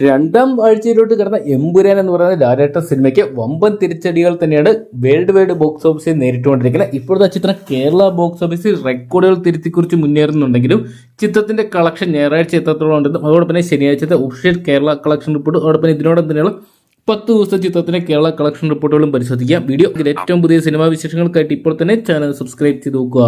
രണ്ടാം ആഴ്ചയിലോട്ട് കിടന്ന എമ്പുരാൻ എന്ന് പറയുന്ന ലാലേട്ട സിനിമയ്ക്ക് വമ്പൻ തിരിച്ചടികൾ തന്നെയാണ് വേൾഡ് വൈഡ് ബോക്സ് ഓഫീസിൽ നേരിട്ടുകൊണ്ടിരിക്കുന്നത്. ഇപ്പോഴത്തെ ചിത്രം കേരള ബോക്സ് ഓഫീസിൽ റെക്കോർഡുകൾ തിരുത്തിക്കുറിച്ച് മുന്നേറുന്നുണ്ടെങ്കിലും ചിത്രത്തിന്റെ കളക്ഷൻ ഞായറാഴ്ച എത്രത്തോളം ഉണ്ടെന്നും അതോടൊപ്പം തന്നെ ശനിയാഴ്ചത്തെ ഒഫീഷ്യൽ കേരള കളക്ഷൻ റിപ്പോർട്ട് അതോടൊപ്പം ഇതിനോടൊപ്പം തന്നെയുള്ള പത്ത് ദിവസത്തെ ചിത്രത്തിന്റെ കേരള കളക്ഷൻ റിപ്പോർട്ടുകളും പരിശോധിക്കാം. വീഡിയോ ഏറ്റവും പുതിയ സിനിമാ വിശേഷങ്ങൾക്കായിട്ട് ഇപ്പോൾ തന്നെ ചാനൽ സബ്സ്ക്രൈബ് ചെയ്ത് നോക്കുക.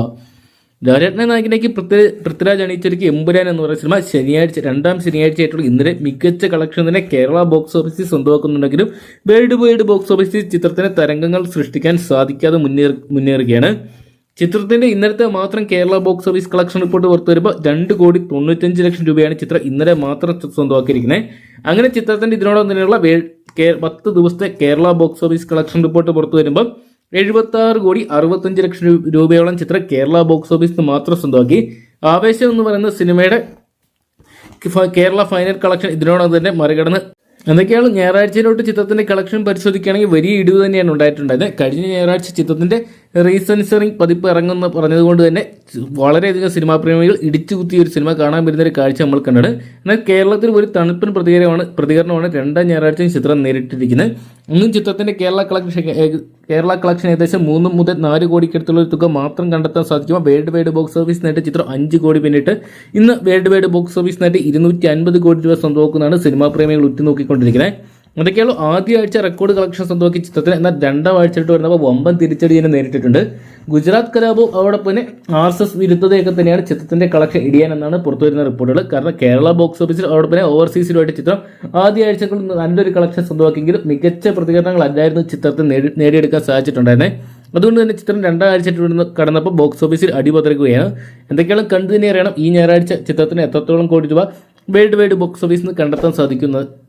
ലാലേട്ടനെ നായകനേക്ക് പൃഥ്വി പൃഥ്വിരാജ് അണിയിച്ചൊരുക്കി എമ്പുരാൻ എന്ന് പറയുന്ന സിനിമ ശനിയാഴ്ച രണ്ടാം ശനിയാഴ്ചയായിട്ടുള്ള ഇന്നലെ മികച്ച കളക്ഷൻ തന്നെ കേരള ബോക്സ് ഓഫീസിൽ സ്വന്തമാക്കുന്നുണ്ടെങ്കിലും വേൾഡ് വൈഡ് ബോക്സ് ഓഫീസിൽ ചിത്രത്തിന് തരംഗങ്ങൾ സൃഷ്ടിക്കാൻ സാധിക്കാതെ മുന്നേറി മുന്നേറുകയാണ്. ചിത്രത്തിന്റെ ഇന്നലത്തെ മാത്രം Kerala box office collection report പുറത്തു വരുമ്പോൾ രണ്ട് കോടി തൊണ്ണൂറ്റഞ്ച് ലക്ഷം രൂപയാണ് ചിത്രം ഇന്നലെ മാത്രം സ്വന്തമാക്കിയിരിക്കുന്നത്. അങ്ങനെ ചിത്രത്തിന്റെ ഇതിനോടൊപ്പം പത്ത് ദിവസത്തെ Kerala box office collection report പുറത്തു വരുമ്പോൾ എഴുപത്തി ആറ് കോടി അറുപത്തഞ്ച് ലക്ഷം രൂപയോളം ചിത്രം കേരള ബോക്സ് ഓഫീസിൽ നിന്ന് മാത്രം സ്വന്തമാക്കി. ആവേശം എന്ന് പറയുന്ന സിനിമയുടെ കേരള ഫൈനൽ കളക്ഷൻ ഇതിനോടൊപ്പം തന്നെ മറികടന്ന്. എന്തൊക്കെയാണ് ഞായറാഴ്ചയിലോട്ട് ചിത്രത്തിന്റെ കളക്ഷൻ പരിശോധിക്കുകയാണെങ്കിൽ വലിയ ഇടിവ് തന്നെയാണ് ഉണ്ടായിട്ടുണ്ടായത്. കഴിഞ്ഞ ഞായറാഴ്ച ചിത്രത്തിന്റെ റീസെൻസറിംഗ് പതിപ്പ് ഇറങ്ങുന്ന പറഞ്ഞതുകൊണ്ട് തന്നെ വളരെയധികം സിനിമാ പ്രേമികൾ ഇടിച്ചു കുത്തിയ ഒരു സിനിമ കാണാൻ വരുന്ന ഒരു കാഴ്ച നമ്മൾ കണ്ടത് എന്നാൽ കേരളത്തിൽ ഒരു തണുപ്പൻ പ്രതികരണമാണ് പ്രതികരണമാണ് രണ്ടാം ഞായറാഴ്ചയും ചിത്രം നേരിട്ടിരിക്കുന്നത്. ഇന്നും ചിത്രത്തിന്റെ കേരള കളക്ഷൻ കേരള കളക്ഷൻ ഏകദേശം മൂന്ന് മുതൽ നാല് കോടിക്കടുത്തുള്ള ഒരു തുക മാത്രം കണ്ടെത്താൻ സാധിക്കുമ്പോൾ world wide box office net ചിത്രം അഞ്ച് കോടി പിന്നിട്ട് ഇന്ന് world wide box office net ഇരുന്നൂറ്റി അൻപത് കോടി രൂപ സ്വന്തമാക്കുന്നതാണ് സിനിമാ പ്രേമികൾ ഉറ്റുനോക്കിക്കൊണ്ടിരിക്കുന്നത്. അതൊക്കെയാണ് ആദ്യ ആഴ്ച റെക്കോർഡ് കളക്ഷൻ സ്വന്തമാക്കി ചിത്രത്തിന് എന്നാൽ രണ്ടാം ആഴ്ചയായിട്ട് വരുന്നപ്പോൾ വമ്പൻ തിരിച്ചടി തന്നെ നേരിട്ടിട്ടുണ്ട്. ഗുജറാത്ത് കലാപവും അതോടൊപ്പം തന്നെ ആർ എസ് എസ് വിരുദ്ധതയൊക്കെ തന്നെയാണ് ചിത്രത്തിന്റെ കളക്ഷൻ ഇടിയാനെന്നാണ് പുറത്തു വരുന്ന റിപ്പോർട്ടുകൾ കാരണം കേരള ബോക്സ് ഓഫീസിൽ അതോടൊപ്പം തന്നെ ഓവർസീസിലുമായിട്ട് ചിത്രം ആദ്യ ആഴ്ചകളിൽ നല്ലൊരു കളക്ഷൻ സ്വന്തമാക്കിയെങ്കിലും മികച്ച പ്രതികരണങ്ങളല്ലായിരുന്നു ചിത്രത്തെ നേടിയെടുക്കാൻ സാധിച്ചിട്ടുണ്ടായിരുന്നത് അതുകൊണ്ട് തന്നെ ചിത്രം രണ്ടാഴ്ച കടന്നപ്പോൾ ബോക്സ് ഓഫീസിൽ അടിപതറുകയാണ്. എന്തൊക്കെയാണ് കണ്ടു തന്നെ അറിയണം. ഈ ഞായറാഴ്ച ചിത്രത്തിന് എത്രത്തോളം കോടി രൂപ വേൾഡ് വൈഡ് ബോക്സ് ഓഫീസിൽ നിന്ന് കണ്ടെത്താൻ സാധിക്കുന്നത്